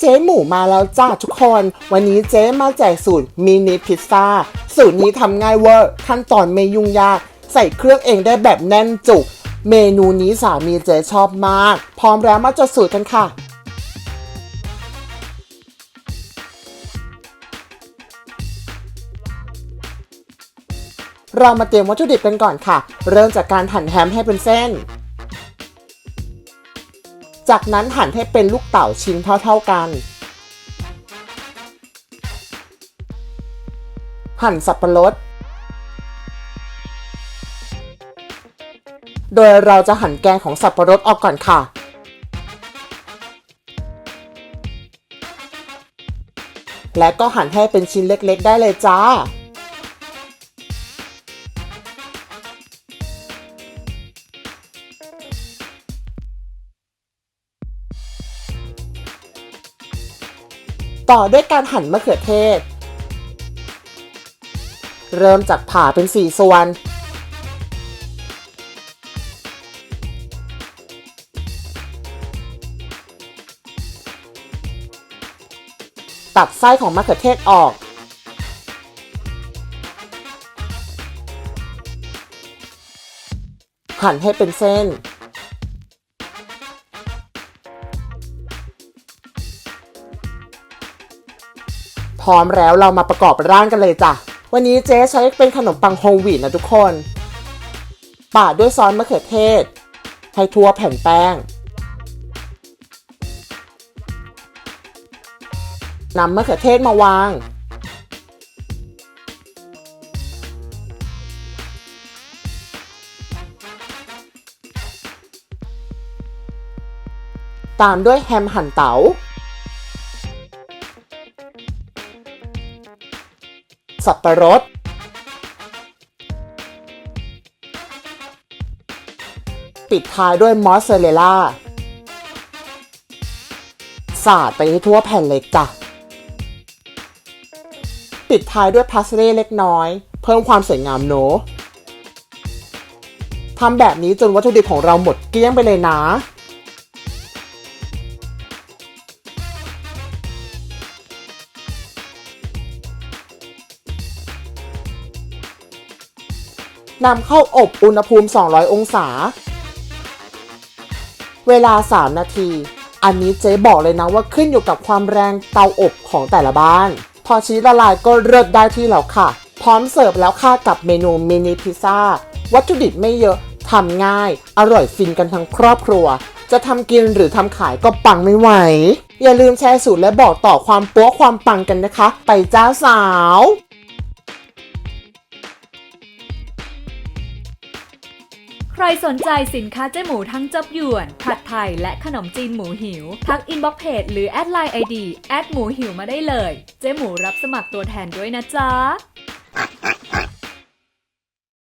เจ๊หมูมาแล้วจ้าทุกคน วันนี้เจ๊มาแจกสูตรมินิพิซซ่า สูตรนี้ทำง่ายเวอร์ขั้นตอนไม่ยุ่งยาก ใส่เครื่องเองได้แบบแน่นจุก เมนูนี้สามีเจ๊ชอบมาก พร้อมแล้วมาจดสูตรกันค่ะ เรามาเตรียมวัตถุดิบกันก่อนค่ะ เริ่มจากการหั่นแฮมให้เป็นเส้น จากนั้นหั่นให้เป็นลูกเต๋าชิ้นเท่าๆกัน หั่นสับปะรด โดยเราจะหั่นแกนของสับปะรดออกก่อนค่ะและก็หั่นให้เป็นชิ้นเล็กๆ ได้เลยจ้า ต่อด้วยการหั่นมะเขือเทศ เริ่มจากผ่าเป็น 4 ส่วน ตัดไส้ของมะเขือเทศออกหั่นให้เป็นเส้น ร้อมแล้วเรามาประกอบร่างกันเลยจ้ะ วันนี้เจ๊ใช้เป็นขนมปังโฮลวีตนะทุกคน ปาดด้วยซอสมะเขือเทศ ให้ทั่วแผ่นแป้งนำมะเขือเทศมาวาง ตามด้วยแฮมหั่นเตา๋า สับปะรด ปิดท้ายด้วยมอสซาเรลล่าสาดไปให้ทั่วแผ่นเล็กจ้ะ ปิดท้ายด้วยพาสเล่เล็กน้อย เพิ่มความสวยงามโนอะทำแบบนี้จนวัตถุดิบของเราหมดเกลี้ยงไปเลยนะ นำเข้าอบอุณหภูมิ 200 องศา เวลา 3 นาที อันนี้เจ๊บอกเลยนะว่าขึ้นอยู่กับความแรงเตาอบของแต่ละบ้าน พอชีสละลายก็เลิศได้ที่แล้วค่ะ พร้อมเสิร์ฟแล้วค่ะกับเมนูมินิพิซซ่า วัตถุดิบไม่เยอะทำง่าย อร่อยฟินกันทั้งครอบครัว จะทำกินหรือทำขายก็ปังไม่ไหว อย่าลืมแชร์สูตรและบอกต่อความโป๊ะความปังกันนะคะ ไปจ้าสาว ใครสนใจสินค้าเจ๊หมูทั้งจับหยวน ผัดไทย และขนมจีนหมูหิว ทักอินบ็อกเพจหรือแอดไลน์ไอดีแอดหมูหิวมาได้เลย เจ๊หมูรับสมัครตัวแทนด้วยนะจ๊ะ